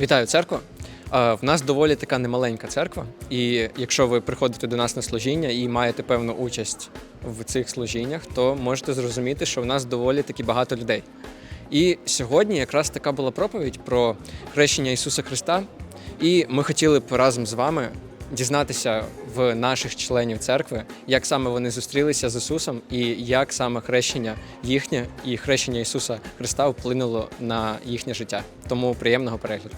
Вітаю церква. Е, В нас доволі така немаленька церква, і якщо ви приходите до нас на служіння і маєте певну участь в цих служіннях, то можете зрозуміти, що в нас доволі таки багато людей. І сьогодні якраз така була проповідь про хрещення Ісуса Христа. І ми хотіли б разом з вами дізнатися в наших членів церкви, як саме вони зустрілися з Ісусом, і як саме хрещення їхнє і хрещення Ісуса Христа вплинуло на їхнє життя. Тому приємного перегляду.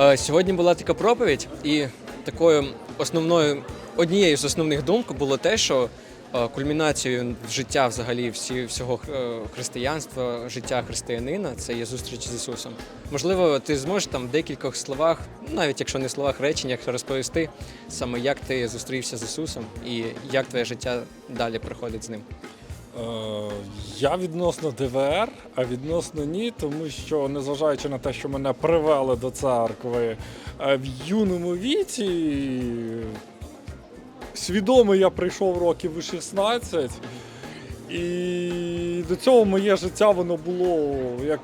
Е, Сьогодні була така проповідь, і такою основною однією з основних думок було те, що кульмінацією життя взагалі всі, всього е, християнства, життя християнина це є зустріч з Ісусом. Можливо, ти зможеш там в декількох словах, навіть якщо не словах реченнях, розповісти саме як ти зустрівся з Ісусом і як твоє життя далі проходить з ним. Е, Я відносно ДВР, а відносно ні, тому що незважаючи на те, що мене привели до церкви е, в юному віці, свідомо я прийшов років у 16, і до цього моє життя воно було як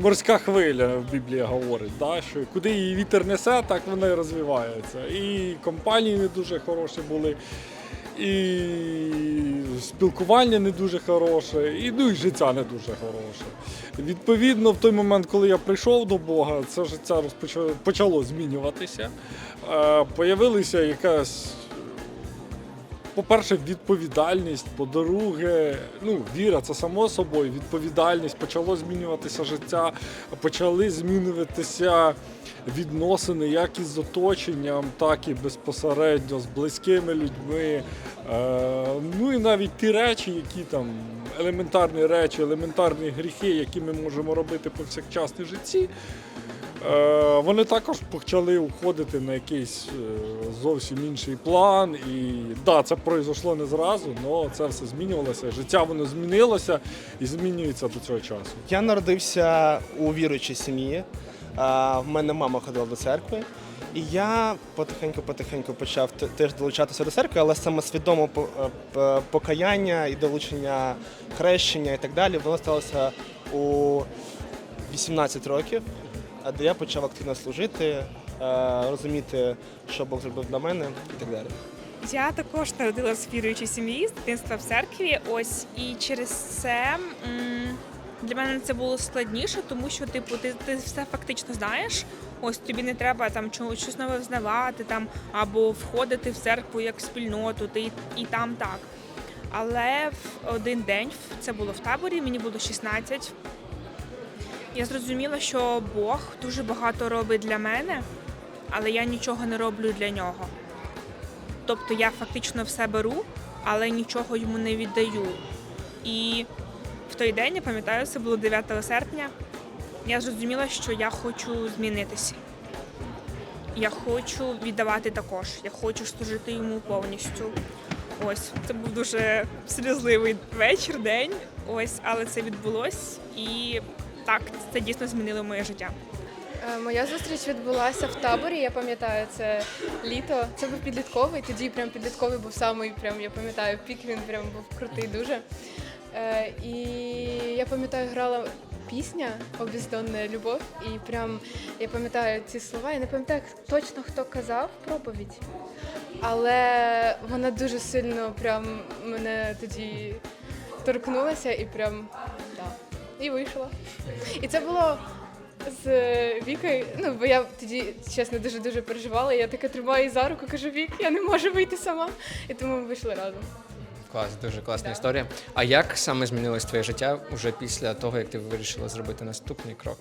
морська хвиля, в Біблії говорить, да? що куди її вітер несе, так вона і розвивається. І компанії не дуже хороші були і спілкування не дуже хороше, і ну і життя не дуже хороше. Відповідно, в той момент, коли я прийшов до Бога, це життя розпочало почало змінюватися. Е, Появилася якась, по-перше, відповідальність, по-друге, ну, віра, це само собою, відповідальність, почало змінюватися життя, почали змінюватися відносини як із оточенням, так і безпосередньо з близькими людьми. Е, ну і навіть ті речі, які там елементарні речі, елементарні гріхи, які ми можемо робити повсякчасно в житті. Е, Вони також почали уходити на якийсь е, зовсім інший план. І да, це пройшло не зразу, але це все змінювалося. Життя воно змінилося і змінюється до цього часу. Я народився у віруючій сім'ї. В мене мама ходила до церкви. І я потихеньку-потихеньку почав теж долучатися до церкви, але саме свідомо по- е, покаяння і долучення хрещення і так далі, воно сталося у 18 років, де я почав активно служити, е, розуміти, що Бог зробив для мене і так далі. Я також народилась в віруючій сім'ї з дитинства в церкві. Ось і через це для мене це було складніше, тому що типу ти, ти все фактично знаєш. Ось тобі не треба там щось нове взнавати там або входити в церкву як в спільноту, ти і там так. Але в один день це було в таборі, мені було 16. Я зрозуміла, що Бог дуже багато робить для мене, але я нічого не роблю для нього. Тобто я фактично все беру, але нічого йому не віддаю. І в той день, я пам'ятаю, це було 9 серпня, я зрозуміла, що я хочу змінитися. Я хочу віддавати також. Я хочу служити йому повністю. Ось це був дуже сльозливий вечір, день. Ось, але це відбулось, і так, це дійсно змінило моє життя. Е, Моя зустріч відбулася в таборі. Я пам'ятаю, це літо. Це був підлітковий. Тоді прям підлітковий був самий, прям я пам'ятаю, пік. Він прям був крутий дуже. Е, І я пам'ятаю, грала пісня Обіздонна любов. І прям я пам'ятаю ці слова. Я не пам'ятаю точно хто казав проповідь, але вона дуже сильно прям мене тоді торкнулася і прям і вийшла. І це було з Вікою. Ну, бо я тоді, чесно, дуже дуже переживала. Я така тримаю її за руку, кажу, Вік, я не можу вийти сама. І тому ми вийшли разом. Клас, дуже класна Да. історія. А як саме змінилось твоє життя уже після того, як ти вирішила зробити наступний крок,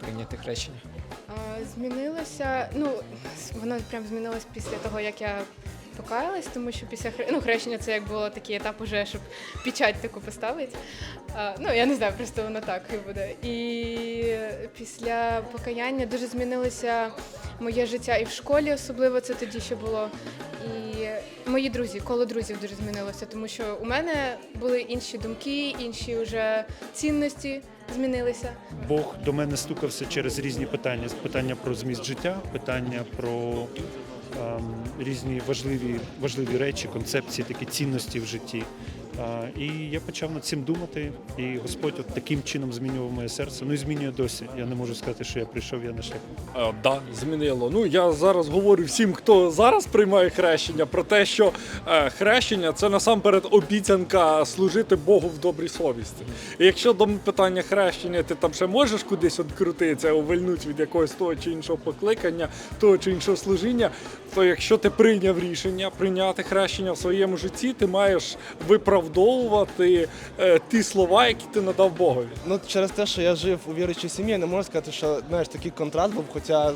прийняти хрещення? Змінилося, ну, воно прям змінилось після того, як я покаялась, тому що після хре- ну, хрещення це як було такий етап уже, щоб печать таку поставити. А, ну, я не знаю, просто воно так і буде. І після покаяння дуже змінилося моє життя і в школі, особливо це тоді ще було. І мої друзі, коло друзів дуже змінилося, тому що у мене були інші думки, інші вже цінності змінилися. Бог до мене стукався через різні питання: питання про зміст життя, питання про різні важливі, важливі речі, концепції, такі цінності в житті. І я почав над цим думати, і Господь от таким чином змінював моє серце. Ну і змінює досі. Я не можу сказати, що я прийшов, я на шляху. Е, Да, змінило. Ну я зараз говорю всім, хто зараз приймає хрещення, про те, що е, хрещення це насамперед обіцянка служити Богу в добрій совісті. І якщо до питання хрещення, ти там ще можеш кудись відкрутитися, увильнути від якогось того чи іншого покликання, того чи іншого служіння, то якщо ти прийняв рішення прийняти хрещення в своєму житті, ти маєш виправдовувати е, ті слова, які ти надав Богові. Ну, через те, що я жив у віруючій сім'ї, не можу сказати, що знаєш, такий контраст був. Хоча, е,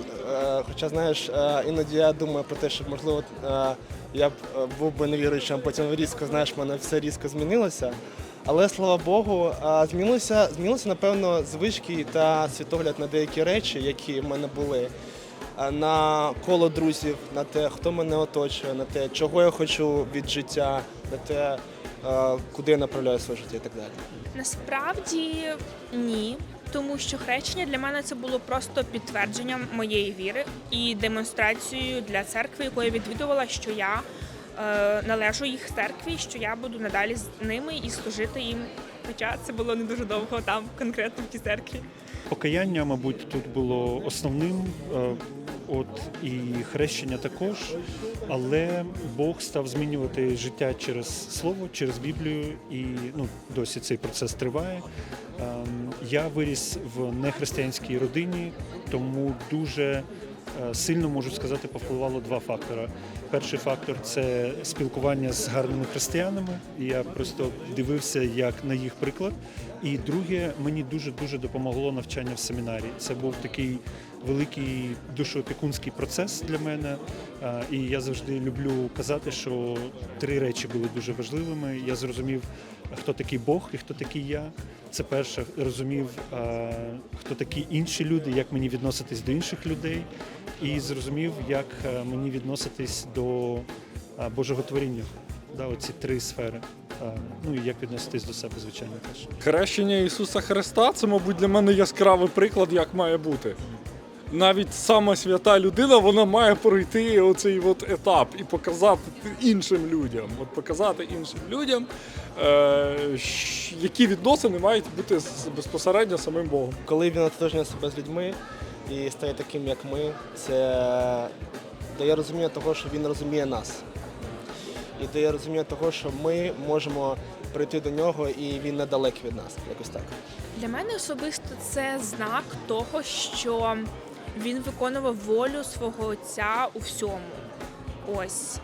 хоча знаєш, е, іноді я думаю про те, що можливо е, я б е, був би невіруючим, потім різко, знаєш, в мене все різко змінилося. Але слава Богу, е, змінилося, змінилося, напевно, звички та світогляд на деякі речі, які в мене були. Е, На коло друзів, на те, хто мене оточує, на те, чого я хочу від життя, на те, е, куди я направляю своє життя і так далі. Насправді ні, тому що хрещення для мене це було просто підтвердженням моєї віри і демонстрацією для церкви, яку я відвідувала, що я е, належу їх церкві, що я буду надалі з ними і служити їм. Хоча це було не дуже довго там, конкретно в тій церкві. Покаяння, мабуть, тут було основним, е, от і хрещення також, але Бог став змінювати життя через слово, через Біблію, і ну досі цей процес триває. Ем, Я виріс в нехристиянській родині, тому дуже сильно можу сказати, повпливало два фактори. Перший фактор це спілкування з гарними християнами. Я просто дивився як на їх приклад. І друге, мені дуже дуже допомогло навчання в семінарі. Це був такий великий душоопікунський процес для мене. Е, І я завжди люблю казати, що три речі були дуже важливими. Я зрозумів, хто такий Бог і хто такий я. Це перше, розумів, е, хто такі інші люди, як мені відноситись до інших людей, і зрозумів, як е, мені відноситись до е, Божого творіння. Да, оці три сфери. Е, Ну і як відноситись до себе, звичайно, теж. Хрещення Ісуса Христа це, мабуть, для мене яскравий приклад, як має бути. Навіть сама свята людина вона має пройти оцей от етап і показати іншим людям. От показати іншим людям, е, які відносини мають бути з- безпосередньо самим Богом. Коли він ототожнює себе з людьми і стає таким, як ми, це дає розуміння того, що він розуміє нас. І дає розуміння того, що ми можемо прийти до нього і він недалекий від нас. Якось так. Для мене особисто це знак того, що він виконував волю свого отця у всьому. Ось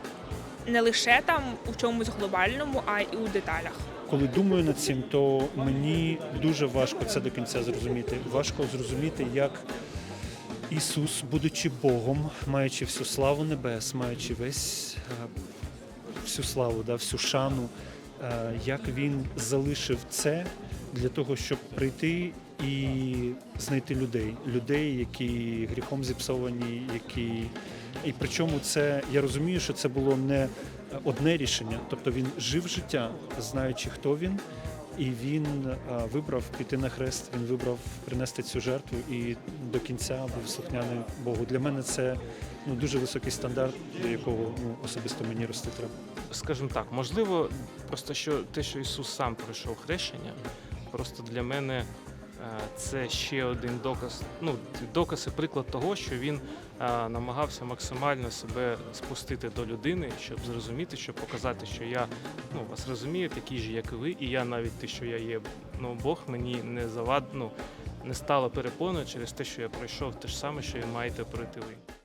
не лише там у чомусь глобальному, а й у деталях. Коли думаю над цим, то мені дуже важко це до кінця зрозуміти. Важко зрозуміти, як Ісус, будучи Богом, маючи всю славу небес, маючи весь е, всю славу, да, всю шану, е, як він залишив це для того, щоб прийти і знайти людей, людей, які гріхом зіпсовані, які і причому це я розумію, що це було не одне рішення. Тобто він жив життя, знаючи, хто він, і він а, вибрав піти на хрест. Він вибрав принести цю жертву і до кінця був слухняний Богу. Для мене це ну дуже високий стандарт, до якого ну особисто мені рости треба. скажімо так, можливо, просто що те, що Ісус сам пройшов хрещення, просто для мене е, це ще один доказ, ну, доказ і приклад того, що він е, намагався максимально себе спустити до людини, щоб зрозуміти, щоб показати, що я ну, вас розумію, такий же, як і ви, і я навіть те, що я є, ну, Бог мені не завад, ну, не стало перепоною через те, що я пройшов те ж саме, що і маєте пройти ви.